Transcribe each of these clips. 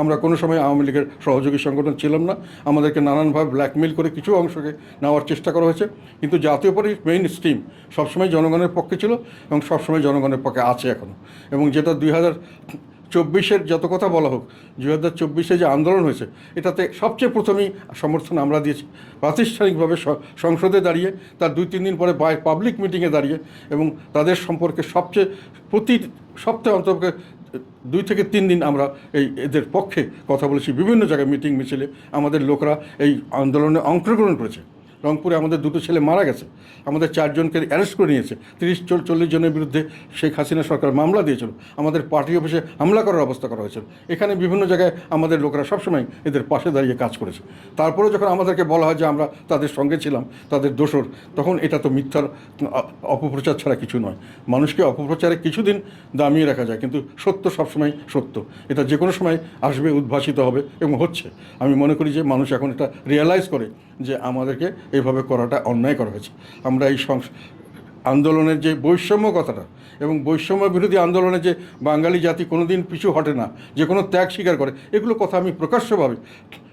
আমরা কোনো সময় আওয়ামী লীগের সহযোগী সংগঠন ছিলাম না। আমাদেরকে নানানভাবে ব্ল্যাকমেল করে কিছু অংশকে নেওয়ার চেষ্টা করা হয়েছে। কিন্তু জাতীয় পার্টির মেইন স্ট্রিম সবসময় জনগণের পক্ষে ছিল এবং সবসময় জনগণের পক্ষে আছে এখনও এবং যেটা দুই হাজার চব্বিশের যত কথা বলা হোক, দুই হাজার চব্বিশে যে আন্দোলন হয়েছে, এটাতে সবচেয়ে প্রথমেই সমর্থন আমরা দিয়েছি। প্রাতিষ্ঠানিকভাবে সংসদে দাঁড়িয়ে, তার দুই, তিন দিন পরে পাবলিক মিটিংয়ে দাঁড়িয়ে এবং তাদের সম্পর্কে সবচেয়ে প্রতি সপ্তাহে অন্তর্পক্ষে দুই থেকে তিন দিন আমরা এই এদের পক্ষে কথা বলেছি। বিভিন্ন জায়গায় মিটিং মিছিলে আমাদের লোকরা এই আন্দোলনে অংশগ্রহণ করেছে। রংপুরে আমাদের দুটো ছেলে মারা গেছে। আমাদের চারজনকে অ্যারেস্ট করে নিয়েছে। তিরিশ চল্লিশ জনের বিরুদ্ধে শেখ হাসিনা সরকার মামলা দিয়েছিল। আমাদের পার্টি অফিসে হামলা করার অবস্থা করা হয়েছিল। এখানে বিভিন্ন জায়গায় আমাদের লোকরা সবসময় এদের পাশে দাঁড়িয়ে কাজ করেছে। তারপরেও যখন আমাদেরকে বলা হয় যে আমরা তাদের সঙ্গে ছিলাম, তাদের দোষর, তখন এটা তো মিথ্যার অপপ্রচার ছাড়া কিছু নয়। মানুষকে অপপ্রচারে কিছুদিন দামিয়ে রাখা যায়, কিন্তু সত্য সবসময় সত্য। এটা যে কোনো সময় আসবে, উদ্ভাসিত হবে এবং হচ্ছে। আমি মনে করি যে মানুষ এখন এটা রিয়েলাইজ করে যে আমাদেরকে এইভাবে করাটা অন্যায় করা হয়েছে। আমরা এই সংস, আন্দোলনের যে বৈষম্য কথাটা এবং বৈষম্য বিরোধী আন্দোলনে যে বাঙালি জাতি কোনোদিন পিছু হটে না, যে কোনো ত্যাগ স্বীকার করে, এগুলো কথা আমি প্রকাশ্যভাবে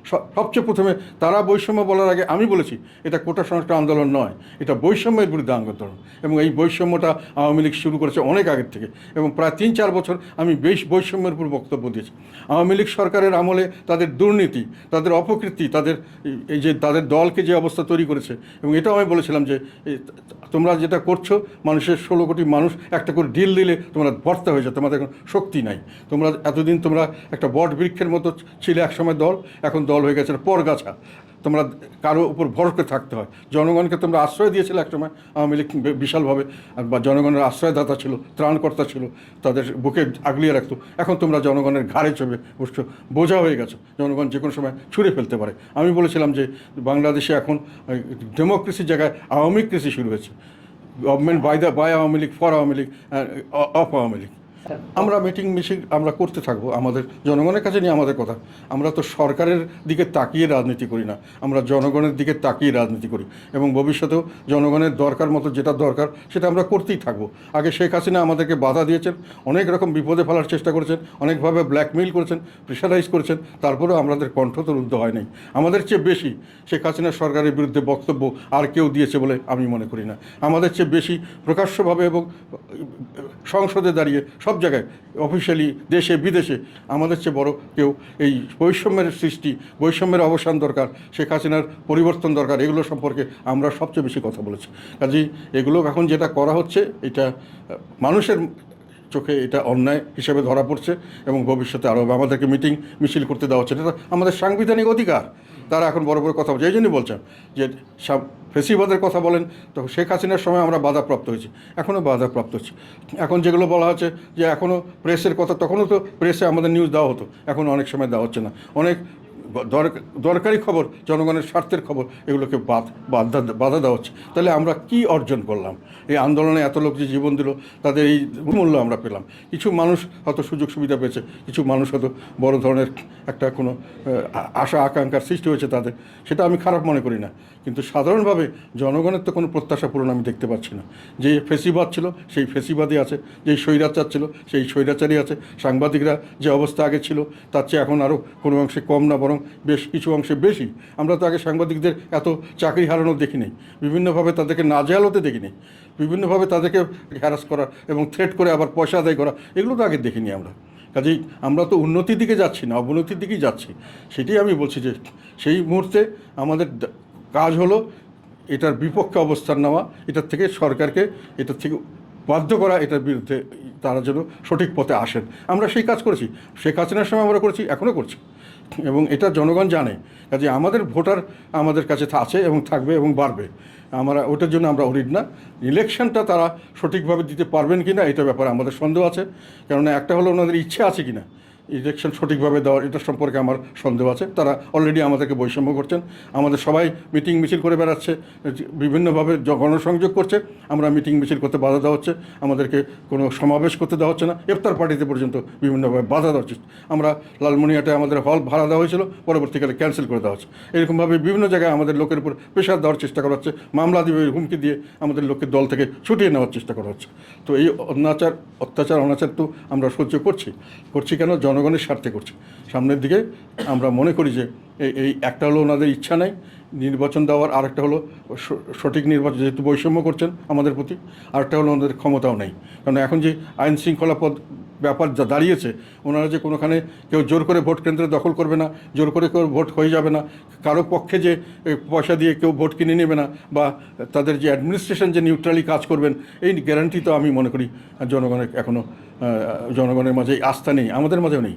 সবচেয়ে প্রথমে তারা বৈষম্য বলার আগে আমি বলেছি, এটা কোটা সংস্কার আন্দোলন নয়, এটা বৈষম্যের বিরুদ্ধে আন্দোলন এবং এই বৈষম্যটা আওয়ামী লীগ শুরু করেছে অনেক আগের থেকে। এবং প্রায় তিন চার বছর আমি বেশ বৈষম্যের উপর বক্তব্য দিয়েছি। আওয়ামী লীগ সরকারের আমলে তাদের দুর্নীতি, তাদের অপকৃতি, তাদের এই- যে তাদের দলকে যে অবস্থা তৈরি করেছে, এবং এটাও আমি বলেছিলাম যে তোমরা যেটা করছ, মানুষের ষোলো কোটি মানুষ একটা করে ডিল দিলে তোমরা ভর্তা হয়ে যাও, তোমাদের এখন শক্তি নাই। তোমরা, এতদিন তোমরা একটা বট বৃক্ষের মতো ছিলে একসময় দল, এখন দল হয়ে গেছে পরগাছা তোমরা কারও উপর ভর করে থাকতে হয়। জনগণকে তোমরা আশ্রয় দিয়েছিলে একসময়, আওয়ামী লীগ বিশালভাবে, বা জনগণের আশ্রয়দাতা ছিল, ত্রাণকর্তা ছিল, তাদের বুকে আগলিয়ে রাখতো। এখন তোমরা জনগণের ঘাড়ে চড়ে বসছো বোঝা হয়ে গেছো, জনগণ যে কোনো সময় ছুঁড়ে ফেলতে পারে। আমি বলেছিলাম যে, বাংলাদেশে এখন ডেমোক্রেসির জায়গায় আওয়ামী কৃষি শুরু হয়েছে। Government by the by Awami League for Awami League of Awami League. আমরা মিটিং মিছিল আমরা করতে থাকব, আমাদের জনগণের কাছে নিয়ে আমাদের কথা। আমরা তো সরকারের দিকে তাকিয়ে রাজনীতি করি না, আমরা জনগণের দিকে তাকিয়ে রাজনীতি করি এবং ভবিষ্যতেও জনগণের দরকার মতো যেটা দরকার সেটা আমরা করতেই থাকব। আগে শেখ হাসিনা আমাদেরকে বাধা দিয়েছেন, অনেক রকম বিপদে ফেলার চেষ্টা করেছেন, অনেকভাবে ব্ল্যাকমেইল করেছেন প্রেশারাইজ করেছেন, তারপরেও আমাদের কণ্ঠ তো রুদ্ধ হয় নাই। আমাদের চেয়ে বেশি শেখ হাসিনা সরকারের বিরুদ্ধে বক্তব্য আর কেউ দিয়েছে বলে আমি মনে করি না। আমাদের চেয়ে বেশি প্রকাশ্যভাবে এবং সংসদে দাঁড়িয়ে সব জায়গায় অফিসিয়ালি দেশে, বিদেশে, আমাদের চেয়ে বড় কেউ এই বৈষম্যের সৃষ্টি, বৈষম্যের অবসান দরকার, শেখ হাসিনার পরিবর্তন দরকার, এগুলো সম্পর্কে আমরা সবচেয়ে বেশি কথা বলেছি। কাজেই এগুলো এখন যেটা করা হচ্ছে, এটা, মানুষের চোখে এটা অন্যায় হিসেবে ধরা পড়ছে এবং ভবিষ্যতে আরও আমাদেরকে মিটিং, মিছিল করতে দেওয়া হচ্ছে। এটা আমাদের সাংবিধানিক অধিকার। তারা এখন বড় বড় কথা বলছে। এই জন্যই বলছেন যে সব ফেসিবাদের কথা বলেন। তো শেখ হাসিনার সময় আমরা বাধাপ্রাপ্ত হয়েছি। এখনও বাধাপ্রাপ্ত হচ্ছি এখন যেগুলো বলা হচ্ছে যে এখনও প্রেসের কথা, তখনও তো প্রেসে আমাদের নিউজ দেওয়া হতো। এখন অনেক সময় দেওয়া হচ্ছে না। অনেক দরকারি খবর, জনগণের স্বার্থের খবর, এগুলোকে বাদ বাধা বাধা দেওয়া হচ্ছে। তাহলে আমরা কি অর্জন করলাম? এই আন্দোলনে এত লোক যে জীবন দিল, তাদের এই মূল্য আমরা পেলাম। কিছু মানুষ হয়তো সুযোগ সুবিধা পেয়েছে, কিছু মানুষ হয়তো বড় ধরনের একটা কোনো আশা, আকাঙ্ক্ষার সৃষ্টি হয়েছে তাদের। সেটা আমি খারাপ মনে করি না। কিন্তু সাধারণভাবে জনগণের তো কোনো প্রত্যাশা পূরণ আমি দেখতে পাচ্ছি না। যে ফেসিবাদ ছিল, সেই ফেসিবাদই আছে, যেই স্বৈরাচার ছিল, সেই স্বৈরাচারই আছে। সাংবাদিকরা যে অবস্থা আগে ছিল, তার চেয়ে এখন আরও কোনো অংশে কম না, বরং বেশ কিছু অংশে বেশি। আমরা তো আগে সাংবাদিকদের এত চাকরি হারানো দেখি নেই বিভিন্নভাবে তাদেরকে নাজেহাল হতে দেখি নেই বিভিন্নভাবে তাদেরকে হ্যারাস করা এবং থ্রেট করে আবার পয়সা আদায় করা, এগুলো তো আগে দেখিনি আমরা। কাজেই আমরা তো উন্নতির দিকে যাচ্ছি না, অবনতির দিকেই যাচ্ছি। সেটাই আমি বলছি যে, সেই মুহূর্তে আমাদের কাজ হলো এটার বিপক্ষে অবস্থান নেওয়া, এটার থেকে সরকারকে এটার থেকে বাধ্য করা, এটার বিরুদ্ধে তারা যেন সঠিক পথে আসেন। আমরা সেই কাজ করেছি। শেখ হাসিনার সময় আমরা করেছি, এখনও করছি। এবং এটা জনগণ জানে, কাজে আমাদের ভোটার আমাদের কাছে আছে এবং থাকবে এবং বাড়বে। আমরা ওটার জন্য আমরা অরিড না। ইলেকশনটা তারা সঠিকভাবে দিতে পারবেন কি না এটা ব্যাপারে আমাদের সন্দেহ আছে। কেননা একটা হলো ওনাদের ইচ্ছে আছে কি না ইলেকশন সঠিকভাবে দেওয়ার এটা সম্পর্কে আমার সন্দেহ আছে। তারা অলরেডি আমাদেরকে বৈষম্য করছেন। আমাদের সবাই মিটিং মিছিল করে বেড়াচ্ছে, বিভিন্নভাবে গণসংযোগ করছে। আমরা মিটিং মিছিল করতে বাধা দেওয়া হচ্ছে। আমাদেরকে কোনো সমাবেশ করতে দেওয়া হচ্ছে না। ইফতার পার্টিতে পর্যন্ত বিভিন্নভাবে বাধা দেওয়া হচ্ছে। আমরা লালমনিয়াতে আমাদের হল ভাড়া দেওয়া হয়েছিল, পরবর্তীকালে ক্যান্সেল করে দেওয়া হচ্ছে। এরকমভাবে বিভিন্ন জায়গায় আমাদের লোকের উপর প্রেশার দেওয়ার চেষ্টা করা হচ্ছে। মামলা দিবে হুমকি দিয়ে আমাদের লোককে দল থেকে ছুটিয়ে নেওয়ার চেষ্টা করা হচ্ছে। তো এই অত্যাচার অত্যাচার, অনাচার তো আমরা সহ্য করছি। করছি কেন? জন জনগণের স্বার্থে করছে। সামনের দিকে আমরা মনে করি যে এই একটা হলো ওনাদের ইচ্ছা নেই, নির্বাচন দেওয়ার আরেকটা হলো সঠিক নির্বাচন, যেহেতু বৈষম্য করছেন আমাদের প্রতি, আরেকটা হলো ওনাদের ক্ষমতাও নেই। কারণ এখন যে আইন শৃঙ্খলা পদ ব্যাপার যা দাঁড়িয়েছে, ওনারা যে কোনোখানে কেউ জোর করে ভোট কেন্দ্রে দখল করবে না, জোর করে কেউ ভোট হয়ে যাবে না, কারও পক্ষে যে পয়সা দিয়ে কেউ ভোট কিনে নেবে না, বা তাদের যে অ্যাডমিনিস্ট্রেশন যে নিউট্রালি কাজ করবেন, এই গ্যারান্টি তো আমি মনে করি জনগণের এখনও জনগণের মাঝে আস্থা নেই, আমাদের মাঝেও নেই।